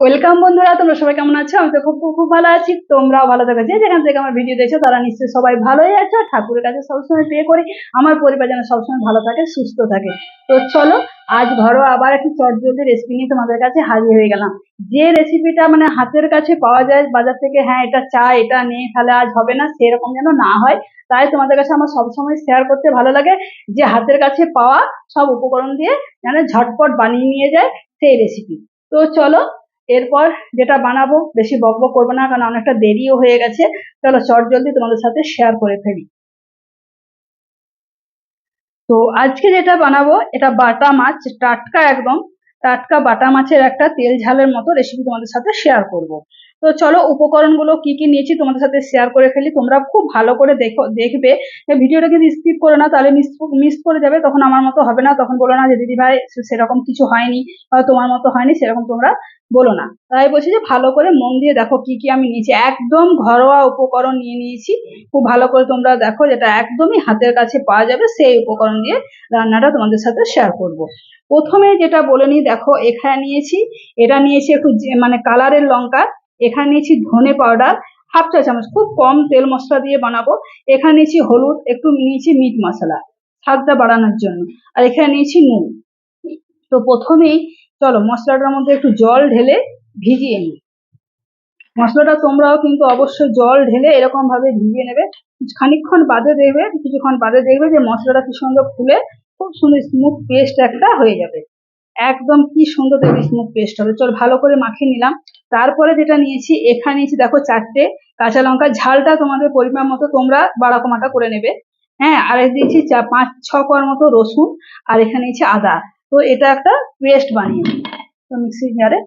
Welcome বন্ধুরা, তোমরা সবাই কেমন আছো? আমি তো খুব খুব ভালো আছি। তোমরাও ভালো থাকো। যে যেখান থেকে আমার ভিডিও দেখছ, তারা নিশ্চয়ই সবাই ভালোই আছো। ঠাকুরের কাছে সবসময় প্রে করি, আমার পরিবার যেন সবসময় ভালো থাকে, সুস্থ থাকে। তো চলো, আজ ঘরোয়া আবার একটি চটজলদি রেসিপি নিয়ে তোমাদের কাছে হাজির হয়ে গেলাম। যে রেসিপিটা মানে হাতের কাছে পাওয়া যায়, বাজার থেকে হ্যাঁ এটা চা এটা নেই, তাহলে আজ হবে না, সেরকম যেন না হয়, তাই তোমাদের কাছে আমার সবসময় শেয়ার করতে ভালো লাগে। যে হাতের কাছে পাওয়া সব উপকরণ দিয়ে যেন ঝটপট বানিয়ে নিয়ে যায় সেই রেসিপি তো চলো এরপর যেটা বানাবো, বেশি বকবক করব না, কারণ অনেকটা দেরিও হয়ে গেছে। চলো চট জলদি তোমাদের সাথে শেয়ার করে ফেলি। তো আজকে যেটা বানাবো, এটা বাটা মাছ, টাটকা একদম। টাটকা বাটা মাছের একটা তেল ঝালের মতো রেসিপি তোমাদের সাথে শেয়ার করব। তো চলো উপকরণগুলো কি কি নিয়েছি তোমাদের সাথে শেয়ার করে ফেলি। তোমরা খুব ভালো করে দেখো, দেখবে। ভিডিওটা যদি স্কিপ করে না, তাহলে মিস মিস করে যাবে, তখন আমার মতো হবে না। তখন বলো না যে, দিদি ভাই সেরকম কিছু হয়নি বা তোমার মতো হয়নি, সেরকম তোমরা বলো না। তাই বলছি যে ভালো করে মন দিয়ে দেখো কি কি আমি নিয়েছি। একদম ঘরোয়া উপকরণ নিয়ে নিয়েছি। খুব ভালো করে তোমরা দেখো যেটা একদমই হাতের কাছে পাওয়া যাবে, সেই উপকরণ দিয়ে রান্নাটা তোমাদের সাথে শেয়ার করব। প্রথমে যেটা বলে নিই, দেখো এখানে নিয়েছি, এটা নিয়েছি একটু মানে কালারের লঙ্কা, এখানে নিয়েছি ধনে পাউডার হাফ চা চামচ, খুব কম তেল মশলা দিয়ে বানাবো। এখানে নিয়েছি হলুদ, একটু নিয়েছি মিট মশলা, স্বাদটা বাড়ানোর জন্য। আর এখানে নিয়েছি নুন। তো প্রথমেই চলো মশলাটার মধ্যে একটু জল ঢেলে ভিজিয়ে নিই। মশলাটা তোমরাও কিন্তু অবশ্যই জল ঢেলে এরকম ভাবে ভিজিয়ে নেবে। খানিকক্ষণ বাদে দেখবে, কিছুক্ষণ বাদে দেখবে যে মশলাটা কি সুন্দর ফুলে খুব সুন্দর স্মুথ পেস্ট একটা হয়ে যাবে। একদম কি সুন্দর দেখবে স্মুথ পেস্ট হবে। চল ভালো করে মাখিয়ে নিলাম। তারপরে যেটা নিয়েছি, এখানে নিয়েছি দেখো চারটে কাঁচা লঙ্কা ঝালটা তোমাদের পরিমাণ মতো তোমরা বাড়া কমাটা করে নেবে। হ্যাঁ আর দিয়েছি চা, পাঁচ, ছ কোয়ার মতো রসুন, আর এখানে নিয়েছি আদা। তো এটা একটা পেস্ট বানিয়ে নিই তো মিক্সি জারে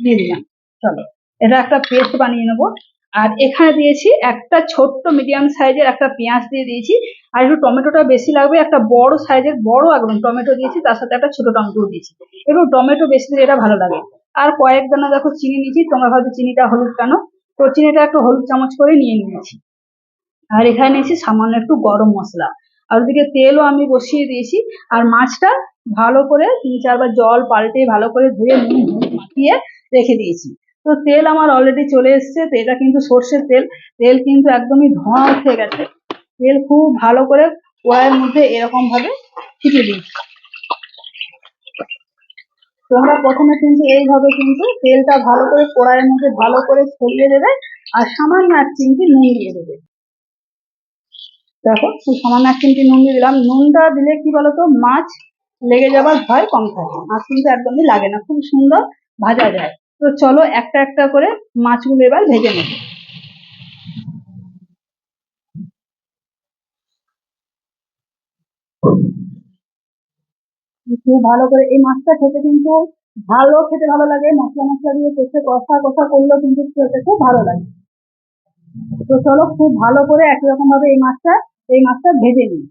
দিয়ে দিলাম। চলো, এটা একটা পেস্ট বানিয়ে নেব। আর এখানে দিয়েছি একটা ছোট্ট মিডিয়াম সাইজের একটা পেঁয়াজ দিয়ে দিয়েছি। আর একটু টমেটোটা বেশি লাগবে, একটা বড় সাইজের বড় একদম টমেটো দিয়েছি, তার সাথে একটা ছোট টমেটো দিয়েছি। একটু টমেটো বেশি দিলে এটা ভালো লাগে। আর কয়েক দানা দেখো চিনি নিয়েছি, তোমরা ভাবছ চিনিটা হলুদ কেন? তো চিনিটা একটু হলুদ চামচ করে নিয়ে নিয়েছি। আর এখানে নিয়েছি সামান্য একটু গরম মশলা। আর ওদিকে তেলও আমি বসিয়ে দিয়েছি। আর মাছটা ভালো করে তিন চারবার জল পাল্টে ভালো করে ধুয়ে নুন মাখিয়ে রেখে দিয়েছি। তো তেল আমার অলরেডি চলে এসছে, তো এটা কিন্তু সর্ষের তেল। তেল কিন্তু একদমই ধোঁয়া উঠে গেছে। তেল খুব ভালো করে কড়াইয়ের মধ্যে এরকম ভাবে ছিটিয়ে দিয়েছি। তোমরা প্রথমে কিন্তু এইভাবে কিন্তু তেলটা ভালো করে কড়াইয়ের মধ্যে ভালো করে ছড়িয়ে দেবে আর সামান্য এক চিমটি নুন দিয়ে দেবে। দেখো সামান্য এক চিমটি নুন দিয়ে দিলাম। নুনটা দিলে কি বলতো? মাছ লেগে যাবার ভয় কম থাকে। মাছ কিন্তু একদমই লাগে না, খুব সুন্দর ভাজা যায়। তো চলো একটা একটা করে মাছগুলো এবার ভেজে নেব। খুব ভালো করে এই মাছটা খেতে কিন্তু ভালো খেতে ভালো লাগে, মশলা মশলা দিয়ে কষে কষা কষা করলেও কিন্তু খেতে খুব ভালো লাগে। তো চলো খুব ভালো করে একই রকম ভাবে এই মাছটা এই মাছটা ভেজে নিই।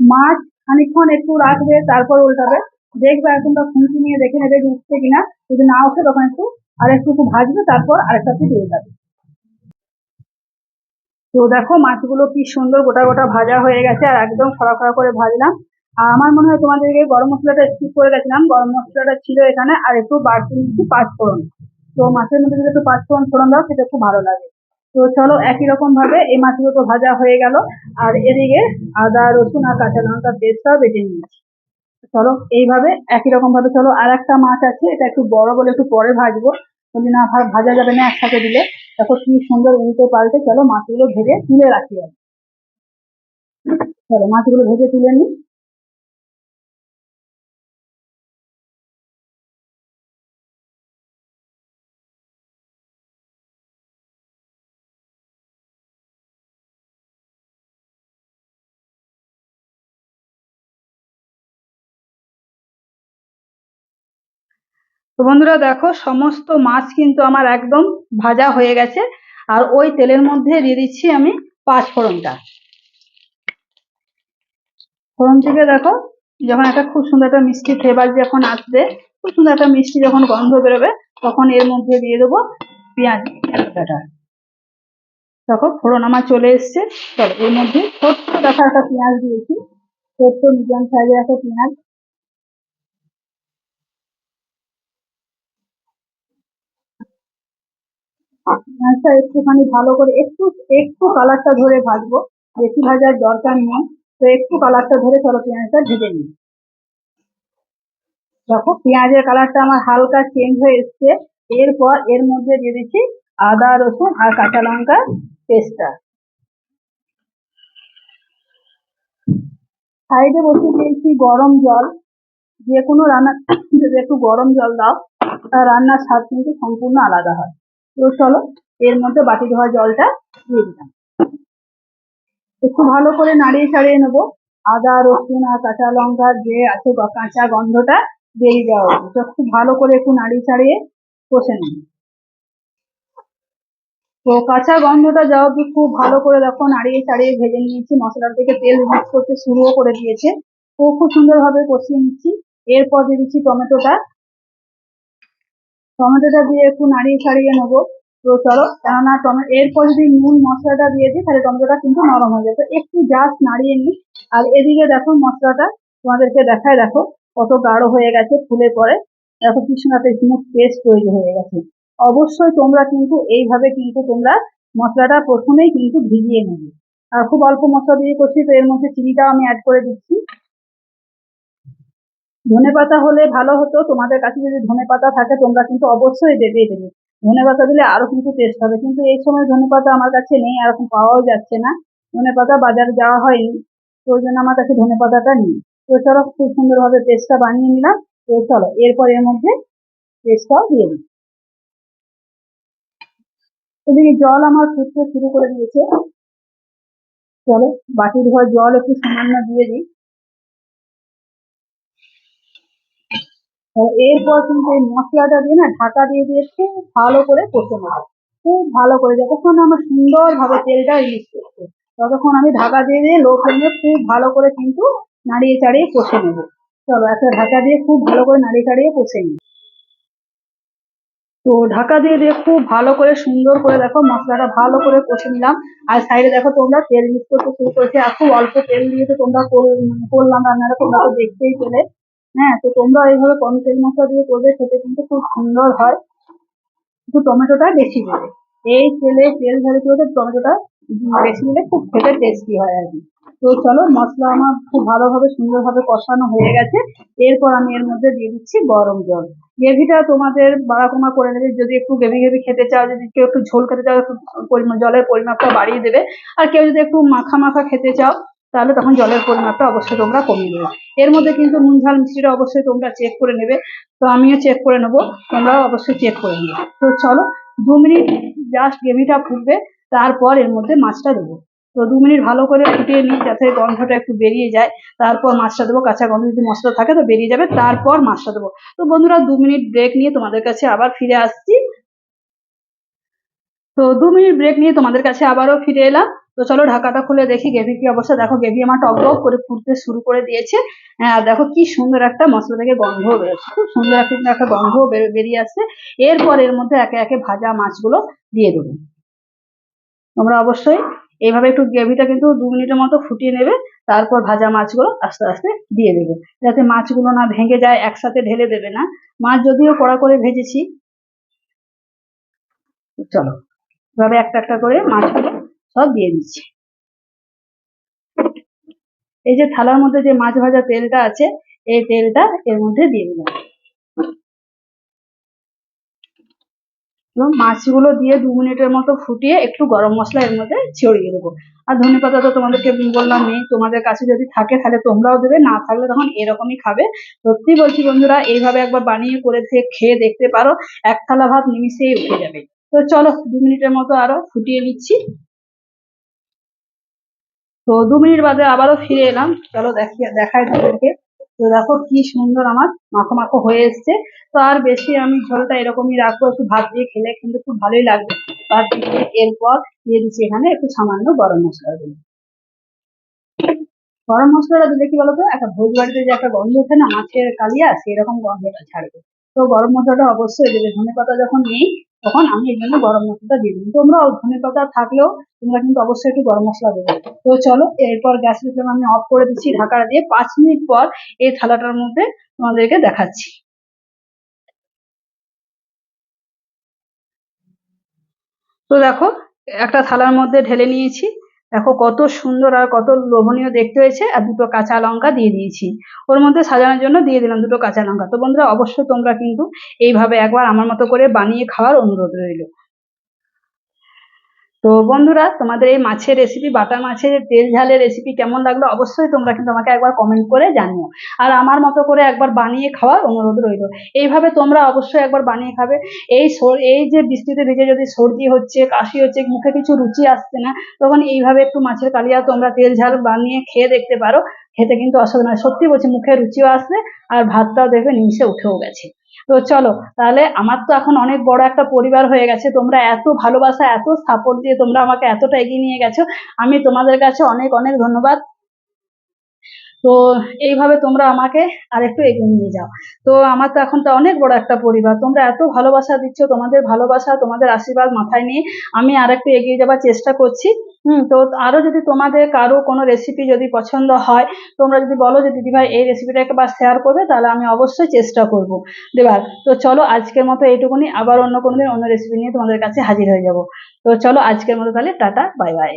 মাছ খানিকক্ষণ একটু রাখবে, তারপর উল্টাবে। দেখবে এখন তো খুঁটি নিয়ে দেখে নেবে যে উঠছে কিনা। যদি না ওঠে তখন একটু আর একটু ভাজবে, তারপর আরেকটা পিঠ যাবে তো দেখো, মাছগুলো কি সুন্দর গোটা গোটা ভাজা হয়ে গেছে আর একদম ফড়া খড়া করে ভাজলাম। আর আমার মনে হয় তোমাদেরকে গরম মশলাটা স্কিপ করে গেছিলাম। গরম মশলাটা ছিল এখানে আর একটু বাড়তি নিচ্ছি পাঁচ ফোড়ন তো মাছের মধ্যে যদি একটু পাঁচ ফোড়ন ফোড়ন দাও সেটা খুব ভালো লাগে। তো চলো একই রকম ভাবে এই মাছগুলো তো ভাজা হয়ে গেল। আর এদিকে আদা, রসুন আর কাঁচা লঙ্কা পেস্টটাও বেটে নিয়েছি। চলো এইভাবে একই রকম ভাবে চলো আর একটা মাছ আছে, এটা একটু বড় বলে একটু পরে ভাজবো। যদি না ভাজা যাবে না একসাথে দিলে। দেখো কি সুন্দর উল্টে পাল্টে চলো মাছগুলো ভেজে তুলে রাখি আর চলো মাছগুলো ভেজে তুলে নিই। তো বন্ধুরা দেখো, সমস্ত মাছ কিন্তু আমার একদম ভাজা হয়ে গেছে। আর ওই তেলের মধ্যে দিয়ে দিচ্ছি আমি পাঁচ ফোড়নটা। ফোড়ন থেকে দেখো, যখন একটা খুব সুন্দর একটা মিষ্টি ফ্লেভার যখন আসবে, খুব সুন্দর একটা মিষ্টি যখন গন্ধ বেরোবে, তখন এর মধ্যে দিয়ে দেবো পেঁয়াজ কাটাটা দেখো, ফোড়ন আমার চলে এসছে। চলো, এর মধ্যে ছোট্ট দেখা একটা পেঁয়াজ দিয়েছি। ছোট্ট মিডিয়াম সাইজের একটা পেঁয়াজ। পেঁয়াজটা একটুখানি ভালো করে একটু একটু কালারটা ধরে ভাজবো। বেশি ভাজার দরকার নেই। তো একটু কালারটা ধরে চলো পেঁয়াজটা ভেজে নিই। দেখো, পেঁয়াজের কালারটা আমার হালকা চেঞ্জ হয়ে এসছে। এরপর এর মধ্যে দিয়ে দিচ্ছি আদা, রসুন আর কাঁচা লঙ্কা পেস্টটা। সাইডে বসে দিয়েছি গরম জল। যে কোনো রান্না যদি একটু গরম জল দাও রান্নার স্বাদ কিন্তু সম্পূর্ণ আলাদা হয়। তো চলো, এর মধ্যে বাটি ধোয়া জলটা দিয়ে দিলাম। একটু ভালো করে নাড়িয়ে ছাড়িয়ে নেব। আদা, রসুন আর কাঁচা লঙ্কা যে আছে কাঁচা গন্ধটা দিয়ে দেওয়া উচিত খুব ভালো করে একটু নাড়িয়ে ছাড়িয়ে কষে নেব। তো কাঁচা গন্ধটা যাওয়া অব্দি খুব ভালো করে দেখো নাড়িয়ে ছাড়িয়ে ভেজে নিয়েছি। মশলার থেকে তেল রিলিজ করতে শুরুও করে দিয়েছে। তো খুব সুন্দরভাবে কষিয়ে নিচ্ছি। এরপর দিয়ে দিচ্ছি টমেটোটা। টমেটোটা দিয়ে একটু নাড়িয়ে ছাড়িয়ে নেব। তো চলো, কেননা টমেটো এরপর যদি নুন, মশলাটা দিয়ে দিই তাহলে টমেটোটা কিন্তু নরম হয়ে যাবে তো একটু জাস্ট নাড়িয়ে নিই। আর এদিকে দেখো মশলাটা তোমাদেরকে দেখায়, দেখো কত গাঢ় হয়ে গেছে ফুলে পরে। দেখো কি সুন্দর স্মুথ পেস্ট তৈরি হয়ে গেছে। অবশ্যই তোমরা কিন্তু এইভাবে কিন্তু তোমরা মশলাটা প্রথমেই কিন্তু ভিজিয়ে নেবে। আর খুব অল্প মশলা দিয়ে করছি, তো এর মধ্যে চিনিটাও আমি অ্যাড করে দিচ্ছি। ধনে পাতা হলে ভালো হতো, তোমাদের কাছে যদি ধনে পাতা থাকে, তোমরা কিন্তু অবশ্যই দেবে দেবে ধনে পাতা দিলে আরও কিন্তু টেস্ট হবে। কিন্তু এই সময় ধনে পাতা আমার কাছে নেই, আর এখন পাওয়াও যাচ্ছে না। ধনে পাতা বাজারে যাওয়া হয়নি, তো ওই জন্য আমার কাছে ধনে পাতাটা নেই। তো চলো, খুব সুন্দরভাবে পেস্টটা বানিয়ে নিলাম। তো চলো, এরপর এর মধ্যে পেস্টটাও দিয়ে দিই। এদিকে জল আমার ফুটতে শুরু করে দিয়েছে। চলো, বাটি ধোয়া জল একটু সামান্য দিয়ে দিই। এরপর কিন্তু এই মশলাটা দিয়ে না ঢাকা দিয়ে দিয়ে খুব ভালো করে কষে নেব। খুব ভালো করে যতক্ষণ আমার সুন্দরভাবে তেলটা রিলিজ করছে ততক্ষণ আমি ঢাকা দিয়ে দিয়ে লো ফ্লেমে খুব ভালো করে কিন্তু নাড়িয়ে চাড়িয়ে কষে নেব। চলো একটা ঢাকা দিয়ে খুব ভালো করে নাড়িয়ে চাড়িয়ে কষে নিই। তো ঢাকা দিয়ে দিয়ে খুব ভালো করে সুন্দর করে দেখো মশলাটা ভালো করে কষে নিলাম। আর সাইডে দেখো তোমরা তেল মিক্স করতে শুরু করেছে। আর খুব অল্প তেল দিয়ে তো তোমরা করলাম রান্নাটা, তোমরা তো দেখতেই পেলে। হ্যাঁ তো তোমরা এইভাবে কম তেল মশলা দিয়ে করবে, খেতে কিন্তু খুব সুন্দর হয়। একটু টমেটোটা বেশি দেবে এই তেলে তেল ঝাড়ি করে টমেটোটা বেশি দিলে খুব খেতে টেস্টি হয় আর কি। তো চলো, মশলা আমার খুব ভালোভাবে, সুন্দরভাবে কষানো হয়ে গেছে। এরপর আমি এর মধ্যে দিয়ে দিচ্ছি গরম জল। গ্রেভিটা তোমাদের বাড়া কমা করে নেবে। যদি একটু গ্রেভি গ্রেভি খেতে চাও, যদি কেউ একটু ঝোল খেতে চাও, একটু জলের পরিমাপটা বাড়িয়ে দেবে। আর কেউ যদি একটু মাখা মাখা খেতে চাও তাহলে তখন জলের পরিমাপটা অবশ্যই তোমরা কমিয়ে দেবে এর মধ্যে কিন্তু নুন ঝাল মিষ্টিটা অবশ্যই তোমরা চেক করে নেবে। তো আমিও চেক করে নেব, তোমরাও অবশ্যই চেক করে নেবে তো চলো, দু মিনিট জাস্ট গ্রেভিটা ফুটবে, তারপর এর মধ্যে মাছটা দেবো। তো দু মিনিট ভালো করে ফুটিয়ে নিই যাতে গন্ধটা একটু বেরিয়ে যায়। তারপর মাছটা দেবো, কাঁচা গন্ধ যদি মশলা থাকে তো বেরিয়ে যাবে, তারপর মাছটা দেবো। তো বন্ধুরা, দু মিনিট ব্রেক নিয়ে তোমাদের কাছে আবার ফিরে আসছি। তো দু মিনিট ব্রেক নিয়ে তোমাদের কাছে আবারও ফিরে এলাম। তো চলো ঢাকাটা খুলে দেখি গ্রেভি কি অবস্থা? দেখো গেভি আমার টক টক করে ফুটতে শুরু করে দিয়েছে। হ্যাঁ, দেখো কি সুন্দর একটা মশলা থেকে গন্ধ বেরোচ্ছে। খুব সুন্দর একটা একটা গন্ধ বেরিয়ে আসছে। এরপর এর মধ্যে একে একে ভাজা মাছগুলো দিয়ে দেবো। তোমরা অবশ্যই এইভাবে একটু গ্রেভিটা কিন্তু দু মিনিটের মতো ফুটিয়ে নেবে তারপর ভাজা মাছগুলো আস্তে আস্তে দিয়ে দেবে। যাতে মাছগুলো না ভেঙে যায় একসাথে ঢেলে দেবে না। মাছ যদিও কড়া করে ভেজেছি চলো। এভাবে একটা একটা করে মাছগুলো সব দিয়ে দিচ্ছি। এই যে থালার মধ্যে যে মাছ ভাজা তেলটা আছে, এই তেলটা এর মধ্যে দিয়ে দিলাম। মাছগুলো দিয়ে দু মিনিটের মতো ফুটিয়ে একটু গরম মশলা এর মধ্যে ছড়িয়ে দেবো। আর ধনে পাতা তো তোমাদেরকে বললাম নেই, তোমাদের কাছে যদি থাকে তাহলে তোমরাও দেবে, না থাকলে তখন এরকমই খাবে। সত্যি বলছি বন্ধুরা, এইভাবে একবার বানিয়ে করে খেয়ে দেখতে পারো, এক থালা ভাত নিমিশেই উঠে যাবে। তো চলো দু মিনিটের মতো আরও ফুটিয়ে নিচ্ছি। তো দু মিনিট বাদে আবারও ফিরে এলাম। চলো দেখি, দেখাই তোমাদেরকে। তো দেখো কি সুন্দর আমার মাখো মাখো হয়ে এসছে। তো আর বেশি আমি ঝোলটা এরকমই রাখব, একটু ভাত দিয়ে খেলে কিন্তু খুব ভালোই লাগবে। ভাত দিয়ে এরপর দিয়ে দিচ্ছি এখানে একটু সামান্য গরম মশলা দিই গরম মশলাটা দিলে কি বলতো, একটা ভোজ বাড়িতে যে একটা গন্ধ ওঠে না, মাছের কালিয়া সেরকম গন্ধটা ছাড়বে। তো গরম মশলাটা অবশ্যই দেবে। ধনে পাতা যখন নেই তখন আমি এখানে গরম মশলাটা দিয়ে দিই তোমরা ধনে পাতা থাকলেও তোমরা কিন্তু অবশ্যই একটু গরম মশলা দেবে। তো চলো, এরপর গ্যাসের ফ্লেম আমি অফ করে দিচ্ছি ঢাকা দিয়ে। পাঁচ মিনিট পর এই থালাটার মধ্যে তোমাদেরকে দেখাচ্ছি। তো দেখো, একটা থালার মধ্যে ঢেলে নিয়েছি। দেখো কত সুন্দর আর কত লোভনীয় দেখতে হয়েছে, আর দুটো কাঁচা লঙ্কা দিয়ে দিয়েছি। ওর মধ্যে সাজানোর জন্য দিয়ে দিলাম দুটো কাঁচা লঙ্কা। তো বন্ধুরা অবশ্যই তোমরা কিন্তু এইভাবে একবার আমার মতো করে বানিয়ে খাওয়ার অনুরোধ রইল। তো বন্ধুরা, তোমাদের এই মাছের রেসিপি বাটা মাছের তেল ঝালের রেসিপি কেমন লাগল অবশ্যই তোমরা কিন্তু আমাকে একবার কমেন্ট করে জানিও। আর আমার মতো করে একবার বানিয়ে খাওয়ার অনুরোধ রইল। এইভাবে তোমরা অবশ্যই একবার বানিয়ে খাবে। এই এই যে বৃষ্টিতে ভিজে যদি সর্দি হচ্ছে, কাশি হচ্ছে, মুখে কিছু রুচি আসছে না, তখন এইভাবে একটু মাছের কালিয়া তোমরা তেল ঝাল বানিয়ে খেয়ে দেখতে পারো। খেতে কিন্তু অসুবিধা নয় সত্যি বলছি, মুখে রুচিও আসবে আর ভাতটাও দেখবে নিমিশে উঠেও গেছে। তো চলো, তাহলে আমার তো এখন অনেক বড় একটা পরিবার হয়ে গেছে, তোমরা এত ভালোবাসা, এত সাপোর্ট দিয়ে তোমরা আমাকে এতটা এগিয়ে নিয়ে গেছো। আমি তোমাদের কাছে অনেক অনেক ধন্যবাদ। তো এইভাবে তোমরা আমাকে আর একটু এগিয়ে নিয়ে যাও। তো আমার তো এখন তো অনেক বড় একটা পরিবার, তোমরা এত ভালোবাসা দিচ্ছ, তোমাদের ভালোবাসা, তোমাদের আশীর্বাদ মাথায় নিয়ে আমি আর একটু এগিয়ে যাবার চেষ্টা করছি। হুম, তো আরও যদি তোমাদের কারও কোনো রেসিপি যদি পছন্দ হয়, তোমরা যদি বলো যে দিদিভাই এই রেসিপিটা একবার শেয়ার করবে, তাহলে আমি অবশ্যই চেষ্টা করব। দেবার, তো চলো আজকের মতো এইটুকুনি, আবার অন্য কোনো দিন অন্য রেসিপি নিয়ে তোমাদের কাছে হাজির হয়ে যাব। তো চলো আজকের মতো তাহলে টাটা বাই বাই